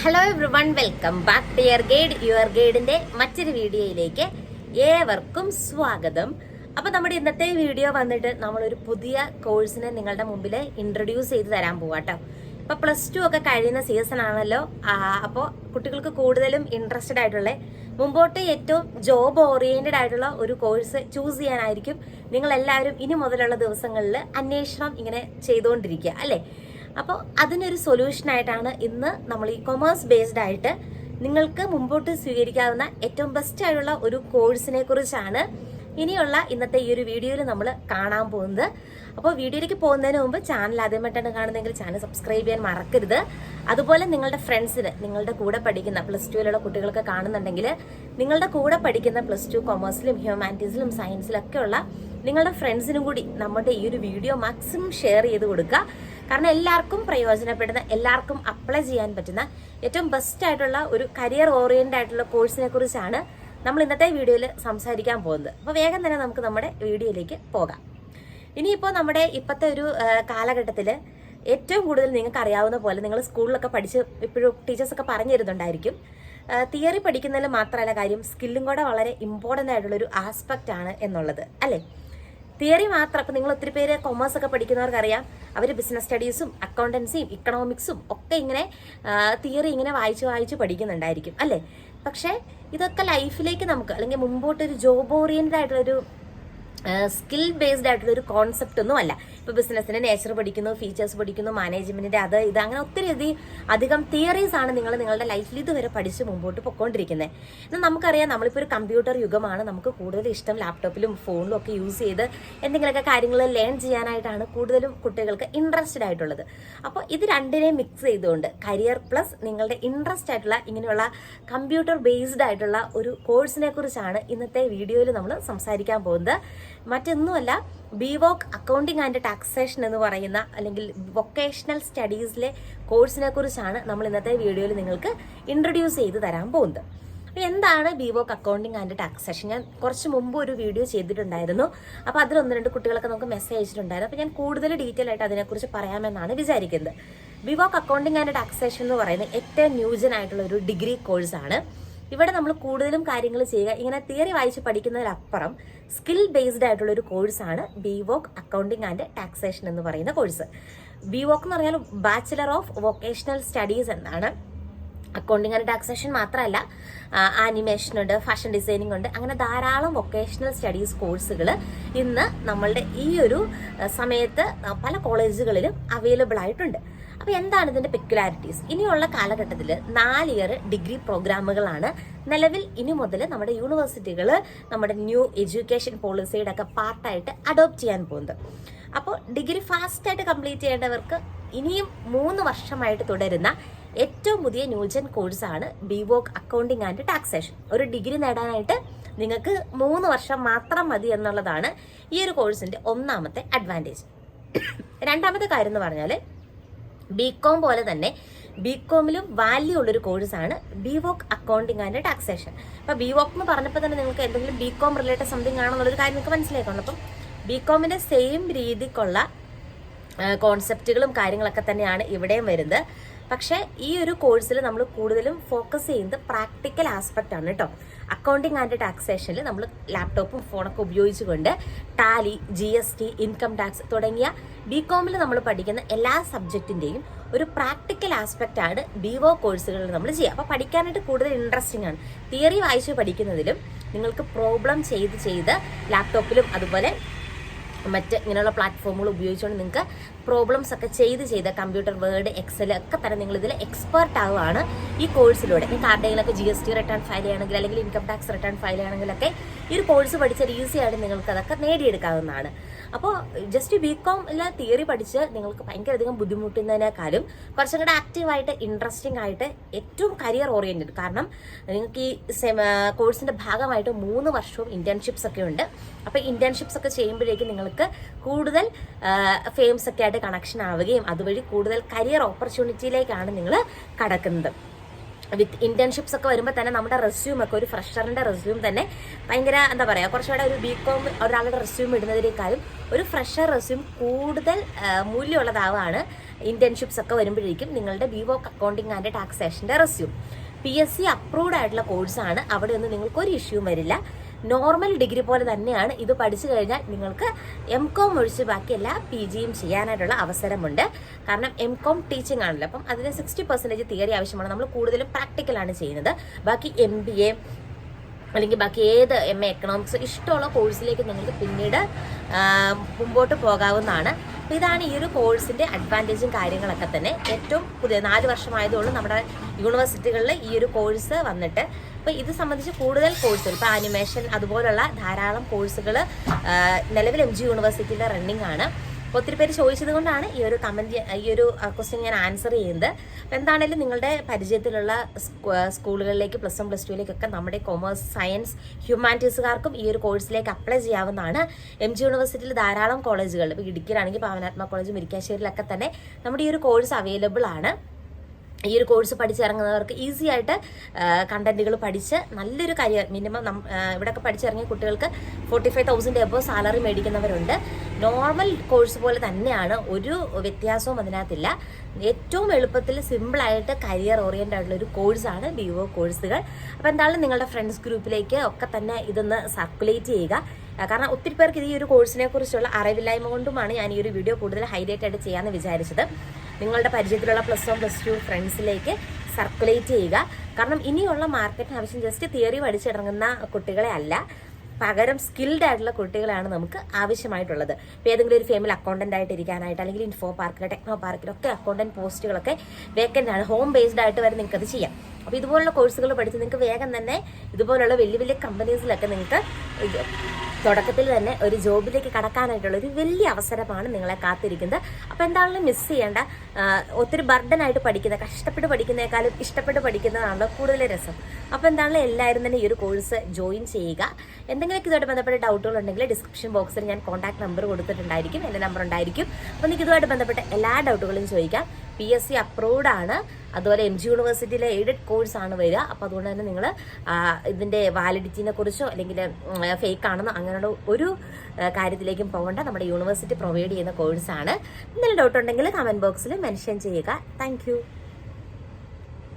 Hello everyone welcome back to your guide your ഗൈഡിന്റെ മറ്റൊരു വീഡിയോയിലേക്ക് ഏവർക്കും സ്വാഗതം. അപ്പൊ നമ്മുടെ ഇന്നത്തെ വീഡിയോ വന്നിട്ട് നമ്മൾ ഒരു പുതിയ കോഴ്സിനെ നിങ്ങളുടെ മുമ്പിൽ ഇൻട്രൊഡ്യൂസ് ചെയ്ത് തരാൻ പോവാട്ടോ ഇപ്പൊ പ്ലസ് ടു ഒക്കെ കഴിയുന്ന സീസൺ ആണല്ലോ. അപ്പോൾ കുട്ടികൾക്ക് കൂടുതലും ഇൻട്രസ്റ്റഡ് ആയിട്ടുള്ള മുമ്പോട്ട് ഏറ്റവും ജോബ് ഓറിയന്റഡ് ആയിട്ടുള്ള ഒരു കോഴ്സ് ചൂസ് ചെയ്യാനായിരിക്കും നിങ്ങൾ എല്ലാവരും ഇനി മുതലുള്ള ദിവസങ്ങളിൽ അന്വേഷണം ഇങ്ങനെ ചെയ്തുകൊണ്ടിരിക്കുക അല്ലേ? അപ്പോൾ അതിനൊരു സൊല്യൂഷനായിട്ടാണ് ഇന്ന് നമ്മൾ ഈ കൊമേഴ്സ് ബേസ്ഡ് ആയിട്ട് നിങ്ങൾക്ക് മുമ്പോട്ട് സ്വീകരിക്കാവുന്ന ഏറ്റവും ബെസ്റ്റ് ആയിട്ടുള്ള ഒരു കോഴ്സിനെ കുറിച്ചാണ് ഇനിയുള്ള ഇന്നത്തെ ഈ ഒരു വീഡിയോയിൽ നമ്മൾ കാണാൻ പോകുന്നത്. അപ്പോൾ വീഡിയോയിലേക്ക് പോകുന്നതിന് മുമ്പ് ചാനൽ ആദ്യമായിട്ടാണ് കാണുന്നതെങ്കിൽ ചാനൽ സബ്സ്ക്രൈബ് ചെയ്യാൻ മറക്കരുത്. അതുപോലെ നിങ്ങളുടെ ഫ്രണ്ട്സിന് നിങ്ങളുടെ കൂടെ പഠിക്കുന്ന പ്ലസ് ടുവിലുള്ള കുട്ടികൾക്ക് കാണുന്നുണ്ടെങ്കിൽ നിങ്ങളുടെ കൂടെ പഠിക്കുന്ന പ്ലസ് ടു കൊമേഴ്സിലും ഹ്യൂമാനിറ്റീസിലും സയൻസിലും ഒക്കെയുള്ള നിങ്ങളുടെ ഫ്രണ്ട്സിനും കൂടി നമ്മുടെ ഈ ഒരു വീഡിയോ മാക്സിമം ഷെയർ ചെയ്ത് കൊടുക്കുക. കാരണം എല്ലാവർക്കും പ്രയോജനപ്പെടുന്ന എല്ലാവർക്കും അപ്ലൈ ചെയ്യാൻ പറ്റുന്ന ഏറ്റവും ബെസ്റ്റ് ആയിട്ടുള്ള ഒരു കരിയർ ഓറിയന്റഡ് ആയിട്ടുള്ള കോഴ്സിനെ കുറിച്ചാണ് നമ്മൾ ഇന്നത്തെ വീഡിയോയിൽ സംസാരിക്കാൻ പോകുന്നത്. അപ്പോൾ വേഗം തന്നെ നമുക്ക് നമ്മുടെ വീഡിയോയിലേക്ക് പോകാം. ഇനിയിപ്പോൾ നമ്മുടെ ഇപ്പോഴത്തെ ഒരു കാലഘട്ടത്തിൽ ഏറ്റവും കൂടുതൽ നിങ്ങൾക്ക് അറിയാവുന്ന പോലെ നിങ്ങൾ സ്കൂളിലൊക്കെ പഠിച്ച് ഇപ്പോഴും ടീച്ചേഴ്സൊക്കെ പറഞ്ഞു തരുന്നുണ്ടായിരിക്കും. തിയറി പഠിക്കുന്നതിൽ മാത്രമല്ല കാര്യം സ്കില്ലും കൂടെ വളരെ ഇമ്പോർട്ടന്റ് ആയിട്ടുള്ളൊരു ആസ്പെക്റ്റ് ആണ് എന്നുള്ളത്. അല്ലേ? തിയറി മാത്രം. അപ്പം നിങ്ങൾ ഒത്തിരി പേര് കൊമേഴ്സ് ഒക്കെ പഠിക്കുന്നവർക്ക് അറിയാം അവർ ബിസിനസ് സ്റ്റഡീസും അക്കൗണ്ടൻസിയും ഇക്കണോമിക്സും ഒക്കെ ഇങ്ങനെ തിയറി ഇങ്ങനെ വായിച്ച് വായിച്ച് പഠിക്കുന്നുണ്ടായിരിക്കും. അല്ലേ? പക്ഷേ ഇതൊക്കെ ലൈഫിലേക്ക് നമുക്ക് അല്ലെങ്കിൽ മുമ്പോട്ടൊരു ജോബ് ഓറിയന്റഡ് ആയിട്ടുള്ളൊരു സ്കിൽ ബേസ്ഡ് ആയിട്ടുള്ള ഒരു കോൺസെപ്റ്റ് ഒന്നും അല്ല. ഇപ്പൊ ബിസിനസിന്റെ നേച്ചർ പഠിക്കുന്നു ഫീച്ചേഴ്സ് പഠിക്കുന്നു മാനേജ്മെന്റിന്റെ അത് ഇത് അങ്ങനെ ഒത്തിരി അധികം അധികം തിയറീസ് ആണ് നിങ്ങൾ നിങ്ങളുടെ ലൈഫിൽ ഇതുവരെ പഠിച്ച് മുമ്പോട്ട് പൊക്കോണ്ടിരിക്കുന്നത് എന്നാൽ നമുക്കറിയാം നമ്മളിപ്പോൾ ഒരു കമ്പ്യൂട്ടർ യുഗമാണ്. നമുക്ക് കൂടുതൽ ഇഷ്ടം ലാപ്ടോപ്പിലും ഫോണിലും ഒക്കെ യൂസ് ചെയ്ത് എന്തെങ്കിലുമൊക്കെ കാര്യങ്ങൾ ലേൺ ചെയ്യാനായിട്ടാണ് കൂടുതലും കുട്ടികൾക്ക് ഇൻട്രസ്റ്റഡ് ആയിട്ടുള്ളത്. അപ്പോൾ ഇത് രണ്ടിനെയും മിക്സ് ചെയ്തുകൊണ്ട് കരിയർ പ്ലസ് നിങ്ങളുടെ ഇൻട്രസ്റ്റ് ആയിട്ടുള്ള ഇങ്ങനെയുള്ള കമ്പ്യൂട്ടർ ബേസ്ഡ് ആയിട്ടുള്ള ഒരു കോഴ്സിനെ കുറിച്ചാണ് ഇന്നത്തെ വീഡിയോയിൽ നമ്മൾ സംസാരിക്കാൻ പോകുന്നത്. മറ്റൊന്നുമല്ല ബിവോക്ക് അക്കൗണ്ടിങ് ആൻഡ് ടാക്സേഷൻ എന്ന് പറയുന്ന അല്ലെങ്കിൽ വൊക്കേഷണൽ സ്റ്റഡീസിലെ കോഴ്സിനെ കുറിച്ചാണ് നമ്മൾ ഇന്നത്തെ വീഡിയോയിൽ നിങ്ങൾക്ക് ഇൻട്രൊഡ്യൂസ് ചെയ്ത് തരാൻ പോകുന്നത്. അപ്പോൾ എന്താണ് ബിവോക്ക് അക്കൗണ്ടിങ് ആൻഡ് ടാക്സേഷൻ ഞാൻ കുറച്ച് മുമ്പ് ഒരു വീഡിയോ ചെയ്തിട്ടുണ്ടായിരുന്നു. അപ്പോൾ അതിൽ ഒന്ന് രണ്ട് കുട്ടികളൊക്കെ നമുക്ക് മെസ്സേജ് അയച്ചിട്ടുണ്ടായിരുന്നു. അപ്പോൾ ഞാൻ കൂടുതൽ ഡീറ്റെയിൽ ആയിട്ട് അതിനെക്കുറിച്ച് പറയാമെന്നാണ് വിചാരിക്കുന്നത്. ബിവോക്ക് അക്കൗണ്ടിങ് ആൻഡ് ടാക്സേഷൻ എന്ന് പറയുന്നത് ഏറ്റവും ന്യൂജൻ ആയിട്ടുള്ള ഒരു ഡിഗ്രി കോഴ്സാണ് ഇവിടെ നമ്മൾ കൂടുതലും കാര്യങ്ങൾ ചെയ്യുക. ഇങ്ങനെ തിയറി വായിച്ച് പഠിക്കുന്നതിനപ്പുറം സ്കിൽ ബേസ്ഡ് ആയിട്ടുള്ള ഒരു കോഴ്സാണ് B Voc accounting and taxation എന്ന് പറയുന്ന കോഴ്സ് ബി വോക്ക് എന്ന് പറഞ്ഞാൽ ബാച്ചിലർ ഓഫ് വൊക്കേഷണൽ സ്റ്റഡീസ് എന്നാണ്. അക്കൗണ്ടിങ് ആൻഡ് ടാക്സേഷൻ മാത്രമല്ല ആനിമേഷൻ ഉണ്ട് ഫാഷൻ ഡിസൈനിങ് ഉണ്ട് അങ്ങനെ ധാരാളം വൊക്കേഷണൽ സ്റ്റഡീസ് കോഴ്സുകൾ ഇന്ന് നമ്മളുടെ ഈ ഒരു സമയത്ത് പല കോളേജുകളിലും അവൈലബിൾ ആയിട്ടുണ്ട്. അപ്പോൾ എന്താണ് ഇതിന്റെ പെക്യുലാരിറ്റീസ് ഇനിയുള്ള കാലഘട്ടത്തിൽ നാല് ഇയർ ഡിഗ്രി പ്രോഗ്രാമുകളാണ് നിലവിൽ ഇനി മുതൽ നമ്മുടെ യൂണിവേഴ്സിറ്റികൾ നമ്മുടെ ന്യൂ എഡ്യൂക്കേഷൻ പോളിസിയുടെ ഒക്കെ പാർട്ടായിട്ട് അഡോപ്റ്റ് ചെയ്യാൻ പോകുന്നത്. അപ്പോൾ ഡിഗ്രി ഫാസ്റ്റായിട്ട് കംപ്ലീറ്റ് ചെയ്യേണ്ടവർക്ക് ഇനിയും മൂന്ന് വർഷമായിട്ട് തുടരുന്ന ഏറ്റവും പുതിയ ന്യൂജൻ കോഴ്സാണ് B Voc accounting and taxation ഒരു ഡിഗ്രി നേടാനായിട്ട് നിങ്ങൾക്ക് മൂന്ന് വർഷം മാത്രം മതി എന്നുള്ളതാണ് ഈ ഒരു കോഴ്സിന്റെ ഒന്നാമത്തെ അഡ്വാന്റേജ് രണ്ടാമത്തെ കാര്യം എന്ന് പറഞ്ഞാൽ ബി കോം പോലെ തന്നെ ബികോമിലും വാല്യൂ ഉള്ളൊരു കോഴ്സാണ് B voc accounting and taxation അപ്പൊ ബി വോക്ക് എന്ന് പറഞ്ഞപ്പോൾ തന്നെ നിങ്ങൾക്ക് എന്തെങ്കിലും ബി കോം റിലേറ്റഡ് സംതിങ് ആണെന്നുള്ളൊരു കാര്യം നിങ്ങൾക്ക് മനസ്സിലാക്കണം അപ്പം ബി കോമിന്റെ സെയിം രീതിക്കുള്ള കോൺസെപ്റ്റുകളും കാര്യങ്ങളൊക്കെ തന്നെയാണ് ഇവിടെയും വരുന്നത്. പക്ഷേ ഈ ഒരു കോഴ്സിൽ നമ്മൾ കൂടുതലും ഫോക്കസ് ചെയ്യുന്നത് പ്രാക്ടിക്കൽ ആസ്പെക്റ്റ് ആണ് കേട്ടോ അക്കൗണ്ടിങ് ആൻഡ് ടാക്സേഷനിൽ നമ്മൾ ലാപ്ടോപ്പും ഫോണൊക്കെ ഉപയോഗിച്ചുകൊണ്ട് ടാലി ജി ഇൻകം ടാക്സ് തുടങ്ങിയ ബി കോമിൽ നമ്മൾ പഠിക്കുന്ന എല്ലാ സബ്ജക്റ്റിന്റെയും ഒരു പ്രാക്ടിക്കൽ ആസ്പെക്റ്റ് ആണ് ബിഒ കോഴ്സുകളിൽ നമ്മൾ ചെയ്യുക. അപ്പോൾ പഠിക്കാനായിട്ട് കൂടുതൽ ഇൻട്രസ്റ്റിംഗ് ആണ്. തിയറി വായിച്ച് പഠിക്കുന്നതിലും നിങ്ങൾക്ക് പ്രോബ്ലം ചെയ്ത് ചെയ്ത് ലാപ്ടോപ്പിലും അതുപോലെ മറ്റ് ഇങ്ങനെയുള്ള പ്ലാറ്റ്ഫോമുകൾ ഉപയോഗിച്ചുകൊണ്ട് നിങ്ങൾക്ക് പ്രോബ്ലംസ് ഒക്കെ ചെയ്ത് ചെയ്ത് കമ്പ്യൂട്ടർ വേർഡ് എക്സൽ ഒക്കെ തന്നെ നിങ്ങൾ ഇതിൽ എക്സ്പേർട്ട് ആവുകയാണ് ഈ കോഴ്സിലൂടെ നിങ്ങൾക്ക് ആരുടെയെങ്കിലൊക്കെ G S T return file ചെയ്യണമെങ്കിൽ അല്ലെങ്കിൽ ഇൻകം ടാക്സ് റിട്ടേൺ ഫയൽ ചെയ്യണമെങ്കിലൊക്കെ ഈ ഒരു കോഴ്സ് പഠിച്ചാൽ ഈസിയായിട്ട് നിങ്ങൾക്ക് അതൊക്കെ നേടിയെടുക്കാവുന്നതാണ്. അപ്പോൾ ജസ്റ്റ് ബി കോം എല്ലാം തിയറി പഠിച്ച് നിങ്ങൾക്ക് ഭയങ്കരധികം ബുദ്ധിമുട്ടുന്നതിനേക്കാളും കുറച്ചും കൂടെ ആക്റ്റീവായിട്ട് ഇൻട്രസ്റ്റിംഗ് ആയിട്ട് ഏറ്റവും കരിയർ ഓറിയന്റഡ് കാരണം നിങ്ങൾക്ക് ഈ കോഴ്സിന്റെ ഭാഗമായിട്ട് മൂന്ന് വർഷവും ഇന്റേൺഷിപ്സ് ഒക്കെ ഉണ്ട്. അപ്പോൾ ഇന്റേൺഷിപ്സ് ഒക്കെ ചെയ്യുമ്പോഴേക്കും നിങ്ങൾക്ക് കൂടുതൽ ഫെയിംസ് ഒക്കെ ആയിട്ട് കണക്ഷൻ ആവുകയും അതുവഴി കൂടുതൽ കരിയർ ഓപ്പർച്യൂണിറ്റിയിലേക്കാണ് നിങ്ങൾ കടക്കുന്നത്. വിത്ത് ഇന്റേൺഷിപ്സ് ഒക്കെ വരുമ്പോൾ തന്നെ നമ്മുടെ റെസ്യൂം ഒക്കെ ഒരു ഫ്രഷറിന്റെ റെസ്യൂം തന്നെ ഭയങ്കര എന്താ പറയുക കുറച്ചുകൂടെ ഒരു ബികോം ഒരാളുടെ റെസ്യൂം ഇടുന്നതിനേക്കാളും ഒരു ഫ്രഷർ റെസ്യൂം കൂടുതൽ മൂല്യമുള്ളതാവാണ് ഇന്റേൺഷിപ്സ് ഒക്കെ വരുമ്പോഴേക്കും നിങ്ങളുടെ B walk accounting and ടാക്സേഷന്റെ resume P S C approved ആയിട്ടുള്ള കോഴ്സാണ് അവിടെ ഒന്നും നിങ്ങൾക്ക് ഒരു ഇഷ്യൂവും വരില്ല. നോർമൽ ഡിഗ്രി പോലെ തന്നെയാണ് ഇത് പഠിച്ചു കഴിഞ്ഞാൽ നിങ്ങൾക്ക് എം കോം ഒഴിച്ച് ബാക്കി എല്ലാ പി ജിയും ചെയ്യാനായിട്ടുള്ള അവസരമുണ്ട്. കാരണം എം കോം ടീച്ചിങ് ആണല്ലോ. അപ്പം അതിന് സിക്സ്റ്റി പെർസെന്റേജ് തിയറി ആവശ്യമാണ്. നമ്മൾ കൂടുതലും പ്രാക്ടിക്കലാണ് ചെയ്യുന്നത്. ബാക്കി എം ബി എ അല്ലെങ്കിൽ ബാക്കി ഏത് എം എ എക്കണോമിക്സ് ഇഷ്ടമുള്ള കോഴ്സിലേക്ക് നിങ്ങൾക്ക് പിന്നീട് മുമ്പോട്ട് പോകാവുന്നതാണ്. അപ്പോൾ ഇതാണ് ഈ ഒരു കോഴ്സിന്റെ അഡ്വാന്റേജും കാര്യങ്ങളൊക്കെ തന്നെ. ഏറ്റവും പുതിയ നാല് വർഷമായതുകൊണ്ട് നമ്മുടെ യൂണിവേഴ്സിറ്റികളിൽ ഈ ഒരു കോഴ്സ് വന്നിട്ട്. അപ്പോൾ ഇത് സംബന്ധിച്ച് കൂടുതൽ കോഴ്സുകൾ ഇപ്പോൾ ആനിമേഷൻ അതുപോലുള്ള ധാരാളം കോഴ്സുകൾ നിലവിൽ എം ജി യൂണിവേഴ്സിറ്റിയിലെ റണ്ണിംഗ് ആണ്. ഒത്തിരി പേര് ചോദിച്ചത് കൊണ്ടാണ് ഈ ഒരു കമന്റ് ഈ ഒരു ക്വസ്റ്റ്യൻ ഞാൻ ആൻസർ ചെയ്യുന്നത്. അപ്പോൾ എന്താണെങ്കിലും നിങ്ങളുടെ പരിചയത്തിലുള്ള സ്കൂ- സ്കൂളുകളിലേക്ക് പ്ലസ് വൺ പ്ലസ് ടുവിലേക്കൊക്കെ നമ്മുടെ കൊമേഴ്സ് സയൻസ് ഹ്യൂമാനിറ്റീസുകാർക്കും ഈ ഒരു കോഴ്സിലേക്ക് അപ്ലൈ ചെയ്യാവുന്നതാണ്. എം ജി യൂണിവേഴ്സിറ്റിയിൽ ധാരാളം കോളേജുകൾ ഇപ്പോൾ ഇടുക്കിയിലാണെങ്കിൽ പാവനാത്മ കോളേജ് മുരിക്കാശ്ശേരിയിലൊക്കെ തന്നെ നമ്മുടെ ഈ ഒരു കോഴ്സ് അവൈലബിൾ ആണ്. ഈ ഒരു കോഴ്സ് പഠിച്ചിറങ്ങുന്നവർക്ക് ഈസി ആയിട്ട് കണ്ടന്റുകൾ പഠിച്ച് നല്ലൊരു കരിയർ മിനിമം നം ഇവിടെയൊക്കെ പഠിച്ചിറങ്ങിയ കുട്ടികൾക്ക് forty five thousand above salary മേടിക്കുന്നവരുണ്ട്. Normal course പോലെ തന്നെയാണ് ഒരു വ്യത്യാസവും അതിനകത്തില്ല. ഏറ്റവും എളുപ്പത്തിൽ സിമ്പിളായിട്ട് കരിയർ ഓറിയന്റ് ആയിട്ടുള്ള ഒരു കോഴ്സാണ് ബി ഒ കോഴ്സുകൾ അപ്പോൾ എന്തായാലും നിങ്ങളുടെ ഫ്രണ്ട്സ് ഗ്രൂപ്പിലേക്ക് ഒക്കെ തന്നെ ഇതൊന്ന് സർക്കുലേറ്റ് ചെയ്യുക. കാരണം ഒത്തിരി പേർക്ക് ഈ ഒരു കോഴ്സിനെ കുറിച്ചുള്ള അറിവില്ലായ്മ കൊണ്ടുമാണ് ഞാൻ ഈ ഒരു വീഡിയോ കൂടുതൽ ഹൈലൈറ്റ് ആയിട്ട് ചെയ്യാമെന്ന് വിചാരിച്ചത്. നിങ്ങളുടെ പരിചയത്തിലുള്ള പ്ലസ് വൺ പ്ലസ് ടു ഫ്രണ്ട്സിലേക്ക് സർക്കുലേറ്റ് ചെയ്യുക. കാരണം ഇനിയുള്ള മാർക്കറ്റിന് ആവശ്യം ജസ്റ്റ് തിയറി പഠിച്ചിറങ്ങുന്ന കുട്ടികളെ അല്ല പകരം സ്കിൽഡ് ആയിട്ടുള്ള കുട്ടികളാണ് നമുക്ക് ആവശ്യമായിട്ടുള്ളത്. ഇപ്പോൾ ഏതെങ്കിലും ഒരു ഫേമിൽ അക്കൗണ്ടന്റ് ആയിട്ട് ഇരിക്കാനായിട്ട് അല്ലെങ്കിൽ ഇൻഫോ പാർക്കിലോ ടെക്നോ പാർക്കിലോ ഒക്കെ അക്കൗണ്ടന്റ് പോസ്റ്റുകളൊക്കെ വേക്കന്റ് ആണ്. ഹോം ബേസ്ഡ് ആയിട്ട് വരെ നിങ്ങൾക്കത് ചെയ്യാം. അപ്പോൾ ഇതുപോലുള്ള കോഴ്സുകൾ പഠിച്ച് നിങ്ങൾക്ക് വേഗം തന്നെ ഇതുപോലുള്ള വലിയ വലിയ കമ്പനീസിലൊക്കെ നിങ്ങൾക്ക് തുടക്കത്തിൽ തന്നെ ഒരു ജോബിലേക്ക് കടക്കാനായിട്ടുള്ള ഒരു വലിയ അവസരമാണ് നിങ്ങളെ കാത്തിരിക്കുന്നത്. അപ്പോൾ എന്താണെങ്കിലും മിസ് ചെയ്യേണ്ട ഒത്തിരി ഒത്തിരി ബർഡനായിട്ട് പഠിക്കുന്ന കഷ്ടപ്പെട്ട് പഠിക്കുന്നേക്കാളും ഇഷ്ടപ്പെട്ട് പഠിക്കുന്നതാണല്ലോ കൂടുതൽ രസം. അപ്പോൾ എന്താണെങ്കിലും എല്ലാവരും തന്നെ ഈ ഒരു കോഴ്സ് ജോയിൻ ചെയ്യുക. എന്തെങ്കിലുമൊക്കെ ഇതുമായിട്ട് ബന്ധപ്പെട്ട ഡൗട്ടുകൾ ഉണ്ടെങ്കിൽ ഡിസ്ക്രിപ്ഷൻ ബോക്സിൽ ഞാൻ കോൺടാക്ട് നമ്പർ കൊടുത്തിട്ടുണ്ടായിരിക്കും എന്റെ നമ്പർ ഉണ്ടായിരിക്കും. അപ്പോൾ നിങ്ങൾക്ക് ഇതുമായിട്ട് ബന്ധപ്പെട്ട എല്ലാ ഡൗട്ടുകളും ചോദിക്കാം. പി എസ് സി അപ്രൂവ്ഡ് ആണ്. അതുപോലെ എം ജി യൂണിവേഴ്സിറ്റിയിലെ എയ്ഡഡ് കോഴ്സ് ആണ് വരിക. അപ്പോൾ അതുകൊണ്ട് തന്നെ നിങ്ങൾ ഇതിന്റെ വാലിഡിറ്റിനെ കുറിച്ചോ അല്ലെങ്കിൽ ഫേക്ക് ആണെന്നോ അങ്ങനെയുള്ള ഒരു കാര്യത്തിലേക്കും പോകേണ്ട. നമ്മുടെ യൂണിവേഴ്സിറ്റി പ്രൊവൈഡ് ചെയ്യുന്ന കോഴ്സാണ് എന്തെങ്കിലും ഡൗട്ട് ഉണ്ടെങ്കിൽ കമന്റ് ബോക്സിൽ മെൻഷൻ ചെയ്യുക. താങ്ക്